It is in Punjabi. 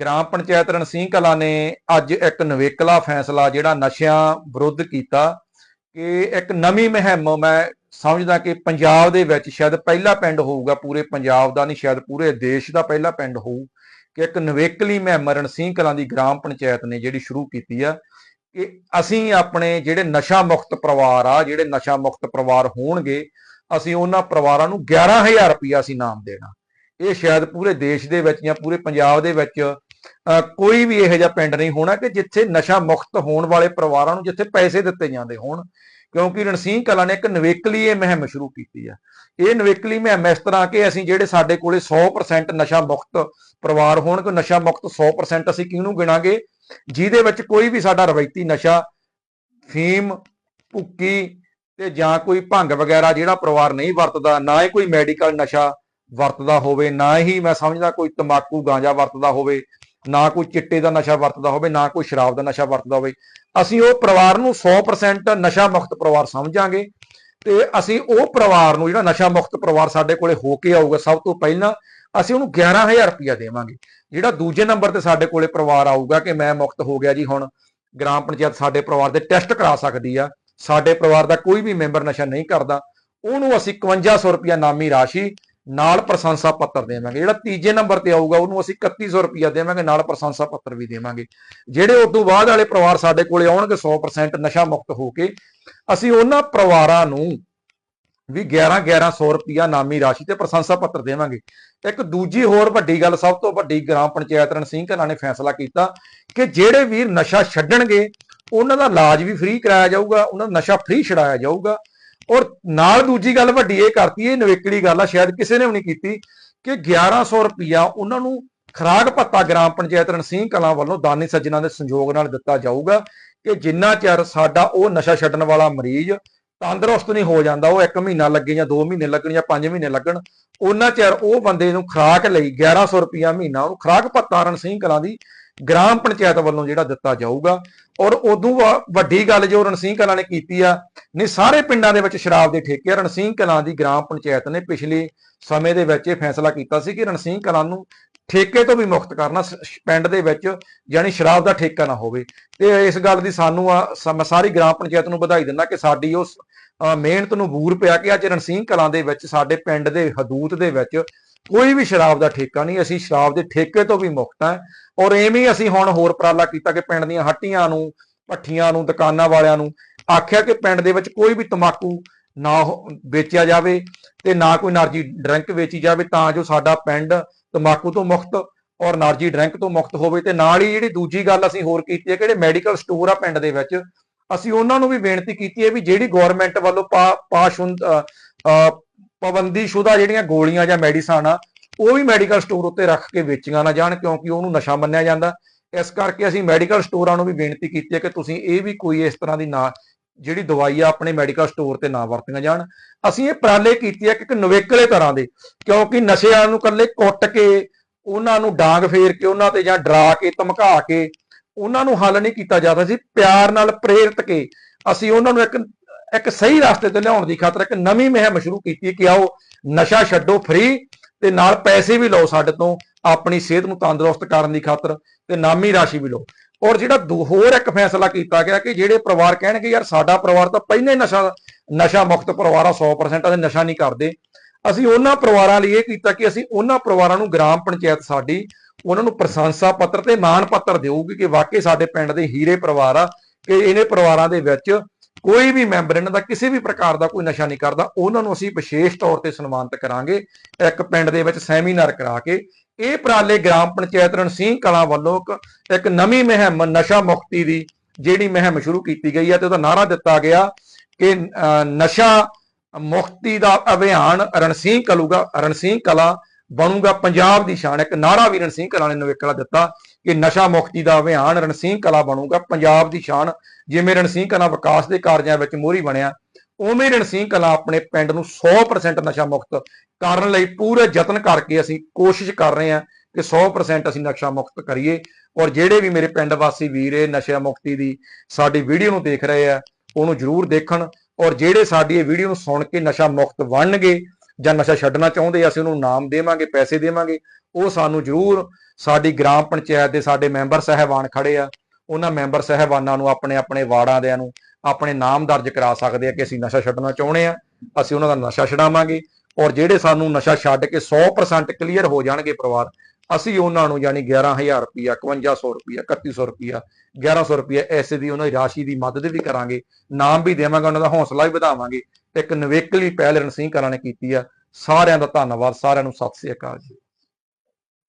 ਗ੍ਰਾਮ ਪੰਚਾਇਤ ਰਣਸੀਂਹ ਕਲਾਂ ਨੇ ਅੱਜ ਇੱਕ ਨਵੇਕਲਾ ਫੈਸਲਾ ਜਿਹੜਾ ਨਸ਼ਿਆਂ ਵਿਰੁੱਧ ਕੀਤਾ ਕਿ ਇੱਕ ਨਵੀਂ ਮੁਹਿੰਮ, ਮੈਂ ਸਮਝਦਾ ਕਿ ਪੰਜਾਬ ਦੇ ਵਿੱਚ ਸ਼ਾਇਦ ਪਹਿਲਾ ਪਿੰਡ ਹੋਊਗਾ, ਪੂਰੇ ਪੰਜਾਬ ਦਾ ਨਹੀਂ, ਸ਼ਾਇਦ ਪੂਰੇ ਦੇਸ਼ ਦਾ ਪਹਿਲਾ ਪਿੰਡ ਹੋਊ, ਕਿ ਇੱਕ ਨਵੇਕਲੀ ਮੁਹਿੰਮ ਰਣਸੀਂਹ ਕਲਾਂ ਦੀ ਗ੍ਰਾਮ ਪੰਚਾਇਤ ਨੇ ਜਿਹੜੀ ਸ਼ੁਰੂ ਕੀਤੀ ਆ ਕਿ ਅਸੀਂ ਆਪਣੇ ਜਿਹੜੇ ਨਸ਼ਾ ਮੁਕਤ ਪਰਿਵਾਰ ਆ, ਜਿਹੜੇ ਨਸ਼ਾ ਮੁਕਤ ਪਰਿਵਾਰ ਹੋਣਗੇ, ਅਸੀਂ ਉਹਨਾਂ ਪਰਿਵਾਰਾਂ ਨੂੰ 11000 ਰੁਪਇਆ ਅਸੀਂ ਨਾਮ ਦੇਣਾ। ਇਹ ਸ਼ਾਇਦ ਪੂਰੇ ਦੇਸ਼ ਦੇ ਵਿੱਚ ਜਾਂ ਪੂਰੇ ਪੰਜਾਬ ਦੇ ਵਿੱਚ ਕੋਈ ਵੀ ਇਹੋ ਜਿਹਾ ਪਿੰਡ ਨਹੀਂ ਹੋਣਾ ਕਿ ਜਿੱਥੇ ਨਸ਼ਾ ਮੁਕਤ ਹੋਣ ਵਾਲੇ ਪਰਿਵਾਰਾਂ ਨੂੰ ਜਿੱਥੇ ਪੈਸੇ ਦਿੱਤੇ ਜਾਂਦੇ ਹੋਣ। ਕਿਉਂਕਿ ਰਣਸੀਂਹ ਕਲਾ ਨੇ ਇੱਕ ਨਵੇਕਲੀ ਇਹ ਮੁਹਿੰਮ ਸ਼ੁਰੂ ਕੀਤੀ ਆ। ਇਹ ਨਵੇਕਲੀ ਮੁਹਿੰਮ ਇਸ ਤਰ੍ਹਾਂ ਕਿ ਅਸੀਂ ਜਿਹੜੇ ਸਾਡੇ ਕੋਲੇ 100% ਨਸ਼ਾ ਮੁਕਤ ਪਰਿਵਾਰ ਹੋਣ ਕਿ ਨਸ਼ਾ ਮੁਕਤ 100% ਅਸੀਂ ਕਿਹਨੂੰ ਗਿਣਾਂਗੇ? ਜਿਹਦੇ ਵਿੱਚ ਕੋਈ ਵੀ ਸਾਡਾ ਰਵਾਇਤੀ ਨਸ਼ਾ, ਫੀਮ, ਭੁੱਕੀ ਤੇ ਜਾਂ ਕੋਈ ਭੰਗ ਵਗੈਰਾ ਜਿਹੜਾ ਪਰਿਵਾਰ ਨਹੀਂ ਵਰਤਦਾ, ਨਾ ਹੀ ਕੋਈ ਮੈਡੀਕਲ ਨਸ਼ਾ ਵਰਤਦਾ ਹੋਵੇ, ਨਾ ਹੀ ਮੈਂ ਸਮਝਦਾ ਕੋਈ ਤੰਬਾਕੂ ਗਾਂਜਾ ਵਰਤਦਾ ਹੋਵੇ, ਨਾ ਕੋਈ ਚਿੱਟੇ ਦਾ ਨਸ਼ਾ ਵਰਤਦਾ ਹੋਵੇ, ਨਾ ਕੋਈ ਸ਼ਰਾਬ ਦਾ ਨਸ਼ਾ ਵਰਤਦਾ ਹੋਵੇ। ਅਸੀਂ ਉਹ ਪਰਿਵਾਰ ਨੂੰ 100% ਨਸ਼ਾ ਮੁਕਤ ਪਰਿਵਾਰ ਸਮਝਾਂਗੇ ਤੇ ਅਸੀਂ ਉਹ ਪਰਿਵਾਰ ਨੂੰ ਜਿਹੜਾ ਨਸ਼ਾ ਮੁਕਤ ਪਰਿਵਾਰ ਸਾਡੇ ਕੋਲੇ ਹੋ ਕੇ ਆਊਗਾ ਸਭ ਤੋਂ ਪਹਿਲਾਂ ਅਸੀਂ ਉਹਨੂੰ 11000 ਰੁਪਇਆ ਦੇਵਾਂਗੇ। ਜਿਹੜਾ ਦੂਜੇ ਨੰਬਰ ਤੇ ਸਾਡੇ ਕੋਲੇ ਪਰਿਵਾਰ ਆਊਗਾ ਕਿ ਮੈਂ ਮੁਕਤ ਹੋ ਗਿਆ ਜੀ, ਹੁਣ ਗ੍ਰਾਮ ਪੰਚਾਇਤ ਸਾਡੇ ਪਰਿਵਾਰ ਦੇ ਟੈਸਟ ਕਰਾ ਸਕਦੀ ਆ, ਸਾਡੇ ਪਰਿਵਾਰ ਦਾ ਕੋਈ ਵੀ ਮੈਂਬਰ ਨਸ਼ਾ ਨਹੀਂ ਕਰਦਾ, ਉਹਨੂੰ ਅਸੀਂ 5100 ਰੁਪਇਆ ਨਾਮੀ ਰਾਸ਼ੀ ਨਾਲ ਪ੍ਰਸ਼ੰਸਾ ਪੱਤਰ ਦੇਵਾਂਗੇ। ਜਿਹੜਾ ਤੀਜੇ ਨੰਬਰ ਤੇ ਆਊਗਾ, ਉਹਨੂੰ ਅਸੀਂ 3100 ਰੁਪਇਆ ਦੇਵਾਂਗੇ, ਨਾਲ ਪ੍ਰਸ਼ੰਸਾ ਪੱਤਰ ਵੀ ਦੇਵਾਂਗੇ। ਜਿਹੜੇ ਉਸ ਤੋਂ ਬਾਅਦ ਵਾਲੇ ਪਰਿਵਾਰ ਸਾਡੇ ਕੋਲੇ ਆਉਣਗੇ 100% ਨਸ਼ਾ ਮੁਕਤ ਹੋ ਕੇ, ਅਸੀਂ ਉਹਨਾਂ ਪਰਿਵਾਰਾਂ ਨੂੰ ਵੀ 11 1100 ਰੁਪਇਆ ਨਾਮੀ ਰਾਸ਼ੀ ਤੇ ਪ੍ਰਸ਼ੰਸਾ ਪੱਤਰ ਦੇਵਾਂਗੇ। ਇੱਕ ਦੂਜੀ ਹੋਰ ਵੱਡੀ ਗੱਲ, ਸਭ ਤੋਂ ਵੱਡੀ ਗ੍ਰਾਮ ਪੰਚਾਇਤ ਰਣਸੀਂਹ ਕਲਾਂ ਨੇ ਫੈਸਲਾ ਕੀਤਾ ਕਿ ਜਿਹੜੇ ਵੀਰ ਨਸ਼ਾ ਛੱਡਣਗੇ, ਉਹਨਾਂ ਦਾ ਇਲਾਜ ਵੀ ਫ੍ਰੀ ਕਰਾਇਆ ਜਾਊਗਾ, ਉਹਨਾਂ ਦਾ ਨਸ਼ਾ ਫ੍ਰੀ ਛਡਾਇਆ ਜਾਊਗਾ। ਔਰ ਨਾਲ ਦੂਜੀ ਗੱਲ ਵੱਡੀ ਇਹ ਕਰਤੀ, ਇਹ ਨਵੇਕਲੀ ਗੱਲ ਆ, ਸ਼ਾਇਦ ਕਿਸੇ ਨੇ ਵੀ ਨਹੀਂ ਕੀਤੀ ਕਿ 1100 ਰੁਪਇਆ ਉਹਨਾਂ ਨੂੰ ਖਰਾਕ ਭੱਤਾ ਗ੍ਰਾਮ ਪੰਚਾਇਤ ਰਣਸੀਂਹ ਕਲਾਂ ਵੱਲੋਂ ਦਾਨੀ ਸੱਜਣਾ ਦੇ ਸੰਯੋਗ ਨਾਲ ਦਿੱਤਾ ਜਾਊਗਾ ਕਿ ਜਿੰਨਾ ਚਿਰ ਸਾਡਾ ਉਹ ਨਸ਼ਾ ਛੱਡਣ ਵਾਲਾ ਮਰੀਜ਼ ਤੰਦਰੁਸਤ ਨਹੀਂ ਹੋ ਜਾਂਦਾ, ਉਹ 1 ਮਹੀਨਾ ਲੱਗੇ ਜਾਂ 2 ਮਹੀਨੇ ਲੱਗਣ ਜਾਂ 5 ਮਹੀਨੇ ਲੱਗਣ, ਉਹਨਾਂ ਚਿਰ ਉਹ ਬੰਦੇ ਨੂੰ ਖਰਾਕ ਲਈ 1100 ਰੁਪਇਆ ਮਹੀਨਾ, ਉਹਨੂੰ ਖਰਾਕ ਭੱਤਾ ਰਣਸੀਂਹ ਕਲਾਂ ਦੀ ਗ੍ਰਾਮ ਪੰਚਾਇਤ ਵੱਲੋਂ ਜਿਹੜਾ ਦਿੱਤਾ ਜਾਊਗਾ ਔਰ ਉਦੋਂ ਵੱਡੀ ਗੱਲ ਜੋ ਰਣਸੀਂਹ ਕਲਾਂ ਨੇ ਕੀਤੀ ਆ ਨਹੀਂ ਸਾਰੇ ਪਿੰਡਾਂ ਦੇ ਵਿੱਚ ਸ਼ਰਾਬ ਦੇ ਠੇਕੇ ਆ। ਰਣਸੀਂਹ ਕਲਾਂ ਦੀ ਗ੍ਰਾਮ ਪੰਚਾਇਤ ਨੇ ਪਿਛਲੇ ਸਮੇਂ ਦੇ ਵਿੱਚ ਇਹ ਫੈਸਲਾ ਕੀਤਾ ਸੀ ਕਿ ਰਣਸੀਂਹ ਕਲਾਂ ਨੂੰ ਠੇਕੇ ਤੋਂ ਵੀ ਮੁਕਤ ਕਰਨਾ ਪਿੰਡ ਦੇ ਵਿੱਚ ਯਾਨੀ ਸ਼ਰਾਬ ਦਾ ਠੇਕਾ ਨਾ ਹੋਵੇ ਤੇ ਇਸ ਗੱਲ ਦੀ ਸਾਨੂੰ ਆ ਸਾਰੀ ਗ੍ਰਾਮ ਪੰਚਾਇਤ ਨੂੰ ਵਧਾਈ ਦਿੰਦਾ ਕਿ ਸਾਡੀ ਉਸ ਅ, ਮਿਹਨਤ ਨੂੰ ਬੂਰ ਪਿਆ ਕਿ ਅੱਜ ਰਣਸੀਂਹ ਕਲਾਂ ਦੇ ਵਿੱਚ ਸਾਡੇ ਪਿੰਡ ਦੇ ਹਦੂਦ ਦੇ ਵਿੱਚ ਕੋਈ ਵੀ ਸ਼ਰਾਬ ਦਾ ਠੇਕਾ ਨਹੀਂ, ਅਸੀਂ ਸ਼ਰਾਬ ਦੇ ਠੇਕੇ ਤੋਂ ਵੀ ਮੁਕਤ ਹਾਂ ਔਰ ਐਵੇਂ ਅਸੀਂ ਹੁਣ ਹੋਰ ਪ੍ਰਾਲਾ ਕੀਤਾ ਕਿ ਪਿੰਡ ਦੀਆਂ ਹੱਟੀਆਂ ਨੂੰ, ਭੱਠੀਆਂ ਨੂੰ, ਦੁਕਾਨਾਂ ਵਾਲਿਆਂ ਨੂੰ ਆਖਿਆ ਕਿ ਪਿੰਡ ਦੇ ਵਿੱਚ ਕੋਈ ਵੀ ਤਮਾਕੂ ਨਾ ਵੇਚਿਆ ਜਾਵੇ ਤੇ ਨਾ ਕੋਈ ਨਰਜੀ ਡਰਿੰਕ ਵੇਚੀ ਜਾਵੇ ਤਾਂ ਜੋ ਸਾਡਾ ਪਿੰਡ ਤਮਾਕੂ ਤੋਂ ਮੁਕਤ ਔਰ ਨਰਜੀ ਡਰਿੰਕ ਤੋਂ ਮੁਕਤ ਹੋਵੇ ਤੇ ਨਾਲ ਹੀ ਜਿਹੜੀ ਦੂਜੀ ਗੱਲ ਅਸੀਂ ਹੋਰ ਕੀਤੀ ਹੈ ਕਿ ਜਿਹੜੇ ਮੈਡੀਕਲ ਸਟੋਰ ਆ ਪਿੰਡ ਦੇ ਵਿੱਚ, ਅਸੀਂ ਉਹਨਾਂ ਨੂੰ ਵੀ ਬੇਨਤੀ ਕੀਤੀ ਹੈ ਵੀ ਜਿਹੜੀ ਗਵਰਨਮੈਂਟ ਵੱਲੋਂ ਪਾਸ ਪਾਬੰਦੀਸ਼ੁਦਾ ਜਿਹੜੀਆਂ ਗੋਲੀਆਂ ਜਾਂ ਮੈਡੀਸਨ ਆ, ਉਹ ਵੀ ਮੈਡੀਕਲ ਸਟੋਰ ਉੱਤੇ ਰੱਖ ਕੇ ਵੇਚੀਆਂ ਨਾ ਜਾਣ, ਕਿਉਂਕਿ ਉਹਨੂੰ ਨਸ਼ਾ ਮੰਨਿਆ ਜਾਂਦਾ। ਇਸ ਕਰਕੇ ਅਸੀਂ ਮੈਡੀਕਲ ਸਟੋਰਾਂ ਨੂੰ ਵੀ ਬੇਨਤੀ ਕੀਤੀ ਹੈ ਕਿ ਤੁਸੀਂ ਇਹ ਵੀ ਕੋਈ ਇਸ ਤਰ੍ਹਾਂ ਦੀ ਨਾ, ਜਿਹੜੀ ਦਵਾਈ ਆ, ਆਪਣੇ ਮੈਡੀਕਲ ਸਟੋਰ ਤੇ ਨਾ ਵਰਤੀਆਂ ਜਾਣ। ਅਸੀਂ ਇਹ ਪ੍ਰਾਲੇ ਕੀਤੀ ਹੈ ਕਿ ਇੱਕ ਨਵੇਕਲੇ ਤਰ੍ਹਾਂ ਦੇ, ਕਿਉਂਕਿ ਨਸ਼ਿਆਂ ਨੂੰ ਇਕੱਲੇ ਕੁੱਟ ਕੇ, ਉਹਨਾਂ ਨੂੰ ਡਾਂਗ ਫੇਰ ਕੇ, ਉਹਨਾਂ ਤੇ ਜਾਂ ਡਰਾ ਕੇ, ਧਮਕਾ ਕੇ, ਉਹਨਾਂ ਨੂੰ ਹੱਲ ਨਹੀਂ ਕੀਤਾ ਜਾਂਦਾ ਸੀ। ਪਿਆਰ ਨਾਲ ਪ੍ਰੇਰਿਤ ਕੇ, ਅਸੀਂ ਉਹਨਾਂ ਨੂੰ ਇੱਕ ਇੱਕ ਸਹੀ ਰਸਤੇ ਤੇ ਲਿਆਉਣ ਦੀ ਖਾਤਰ ਇੱਕ ਨਵੀਂ ਮੁਹਿੰਮ ਸ਼ੁਰੂ ਕੀਤੀ ਹੈ ਕਿ ਆਓ ਨਸ਼ਾ ਛੱਡੋ ਫ੍ਰੀ ਤੇ ਨਾਲ ਪੈਸੇ ਵੀ ਲਓ ਸਾਡੇ ਤੋਂ, ਆਪਣੀ ਸਿਹਤ ਨੂੰ ਤੰਦਰੁਸਤ ਕਰਨ ਦੀ ਖਾਤਰ ਤੇ ਨਾਮੀ ਰਾਸ਼ੀ ਵੀ ਲਓ। ਔਰ ਜਿਹੜਾ ਦੂ- ਹੋਰ ਇੱਕ ਫੈਸਲਾ ਕੀਤਾ ਗਿਆ ਕਿ ਜਿਹੜੇ ਪਰਿਵਾਰ ਕਹਿਣਗੇ, ਯਾਰ ਸਾਡਾ ਪਰਿਵਾਰ ਤਾਂ ਪਹਿਲਾਂ ਹੀ ਨਸ਼ਾ ਨਸ਼ਾ ਮੁਕਤ ਪਰਿਵਾਰ ਆ 100% ਦੇ ਨਸ਼ਾ ਨਹੀਂ ਕਰਦੇ। ਅਸੀਂ ਉਹਨਾਂ ਪਰਿਵਾਰਾਂ ਲਈ ਇਹ ਕੀਤਾ ਕਿ ਅਸੀਂ ਉਹਨਾਂ ਪਰਿਵਾਰਾਂ ਨੂੰ ਗ੍ਰਾਮ ਪੰਚਾਇਤ ਸਾਡੀ, ਉਹਨਾਂ ਨੂੰ ਪ੍ਰਸ਼ੰਸਾ ਪੱਤਰ ਤੇ ਮਾਣ ਪੱਤਰ ਦੇਊਗੀ ਕਿ ਵਾਕਈ ਸਾਡੇ ਪਿੰਡ ਦੇ ਹੀਰੇ ਪਰਿਵਾਰ ਆ, ਕਿ ਇਹਨੇ ਪਰਿਵਾਰਾਂ ਦੇ ਵਿੱਚ ਕੋਈ ਵੀ ਮੈਂਬਰ ਇਹਨਾਂ ਦਾ ਕਿਸੇ ਵੀ ਪ੍ਰਕਾਰ ਦਾ ਕੋਈ ਨਸ਼ਾ ਨਹੀਂ ਕਰਦਾ ਉਹਨਾਂ ਨੂੰ ਅਸੀਂ ਵਿਸ਼ੇਸ਼ ਤੌਰ ਤੇ ਸਨਮਾਨਿਤ ਕਰਾਂਗੇ ਇੱਕ ਪਿੰਡ ਦੇ ਵਿੱਚ ਸੈਮੀਨਾਰ ਕਰਾ ਕੇ। ਇਹ ਪ੍ਰਾਲੇ ਗ੍ਰਾਮ ਪੰਚਾਇਤ ਰਣਸੀਂਹ ਕਲਾਂ ਵੱਲੋਂ ਇੱਕ- ਨਵੀਂ ਮੁਹਿੰਮ ਨਸ਼ਾ ਮੁਕਤੀ ਦੀ ਜਿਹੜੀ ਮੁਹਿੰਮ ਸ਼ੁਰੂ ਕੀਤੀ ਗਈ ਹੈ ਤੇ ਉਹਦਾ ਨਾਰਾ ਦਿੱਤਾ ਗਿਆ ਕਿ ਅਹ, ਨਸ਼ਾ ਮੁਕਤੀ ਦਾ ਅਭਿਆਨ ਰਣਸੀਂਹ ਕਲੂਗਾ ਰਣਸੀਂਹ ਕਲਾ ਬਣੂਗਾ ਪੰਜਾਬ ਦੀ ਸ਼ਾਨ ਇੱਕ ਨਾਰਾ ਵੀ ਰਣਸੀਂਹ ਕਲਾ ਨੇ ਨਵੇਕਲਾ ਦਿੱਤਾ। ਕਿ ਨਸ਼ਾ ਮੁਕਤੀ ਦਾ ਅਭਿਆਨ ਰਣਸੀਂਹ ਕਲਾ ਬਣੂਗਾ, ਪੰਜਾਬ ਦੀ ਸ਼ਾਨ ਜਿਵੇਂ ਰਣਸੀਂਹ ਕਲਾ ਵਿਕਾਸ ਦੇ ਕਾਰਜਾਂ ਵਿੱਚ ਮੋਹਰੀ ਬਣਿਆ, ਉਵੇਂ ਰਣਸੀਂਹ ਕਲਾ ਆਪਣੇ ਪਿੰਡ ਨੂੰ 100% ਨਸ਼ਾ ਮੁਕਤ ਕਰਨ ਲਈ ਪੂਰੇ ਯਤਨ ਕਰਕੇ ਅਸੀਂ ਕੋਸ਼ਿਸ਼ ਕਰ ਰਹੇ ਹਾਂ ਕਿ 100% ਅਸੀਂ ਨਸ਼ਾ ਮੁਕਤ ਕਰੀਏ। ਔਰ ਜਿਹੜੇ ਵੀ ਮੇਰੇ ਪਿੰਡ ਵਾਸੀ ਵੀਰ ਇਹ ਨਸ਼ਾ ਮੁਕਤੀ ਦੀ ਸਾਡੀ ਵੀਡੀਓ ਨੂੰ ਦੇਖ ਰਹੇ ਆ, ਉਹਨੂੰ ਜਰੂਰ ਦੇਖਣ। ਔਰ ਜਿਹੜੇ ਸਾਡੀ ਇਹ ਵੀਡੀਓ ਨੂੰ ਸੁਣ ਕੇ ਨਸ਼ਾ ਮੁਕਤ ਬਣਨਗੇ ਜਾਂ ਨਸ਼ਾ ਛੱਡਣਾ ਚਾਹੁੰਦੇ, ਅਸੀਂ ਉਹਨੂੰ ਨਾਮ ਦੇਵਾਂਗੇ, ਪੈਸੇ ਦੇਵਾਂਗੇ, ਉਹ ਸਾਨੂੰ ਜਰੂਰ ਸਾਡੀ ਗ੍ਰਾਮ ਪੰਚਾਇਤ ਦੇ ਸਾਡੇ ਮੈਂਬਰ ਸਹਿਬਾਨ ਖੜੇ ਆ, ਉਹਨਾਂ ਮੈਂਬਰ ਸਹਿਬਾਨਾਂ ਨੂੰ, ਆਪਣੇ ਆਪਣੇ ਵਾਰਡਾਂ ਦਿਆਂ ਨੂੰ, ਆਪਣੇ ਨਾਮ ਦਰਜ ਕਰਾ ਸਕਦੇ ਆ ਕਿ ਅਸੀਂ ਨਸ਼ਾ ਛੱਡਣਾ ਚਾਹੁੰਦੇ ਆ, ਅਸੀਂ ਉਹਨਾਂ ਦਾ ਨਸ਼ਾ ਛਡਾਵਾਂਗੇ, ਔਰ ਜਿਹੜੇ ਸਾਨੂੰ ਨਸ਼ਾ ਛੱਡ ਕੇ 100% ਕਲੀਅਰ ਹੋ ਜਾਣਗੇ ਪਰਿਵਾਰ ਅਸੀਂ ਉਹਨਾਂ ਨੂੰ ਯਾਨੀ 11000 ਰੁਪਇਆ 5100 ਰੁਪਇਆ 3100 ਰੁਪਇਆ 1100 ਰੁਪਇਆ ਐਸੇ ਦੀ ਉਹਨਾਂ ਦੀ ਰਾਸ਼ੀ ਦੀ ਮਦਦ ਵੀ ਕਰਾਂਗੇ, ਨਾਮ ਵੀ ਦੇਵਾਂਗੇ, ਉਹਨਾਂ ਦਾ ਹੌਸਲਾ ਵੀ ਵਧਾਵਾਂਗੇ ਇੱਕ ਨਵੇਕਲੀ ਪਹਿਲ ਰਣਸੀਂਹ ਕਲਾਂ ਨੇ ਕੀਤੀ ਆ। ਸਾਰਿਆਂ ਦਾ ਧੰਨਵਾਦ, ਸਾਰਿਆਂ ਨੂੰ ਸਤਿ ਸ੍ਰੀ ਅਕਾਲ ਜੀ।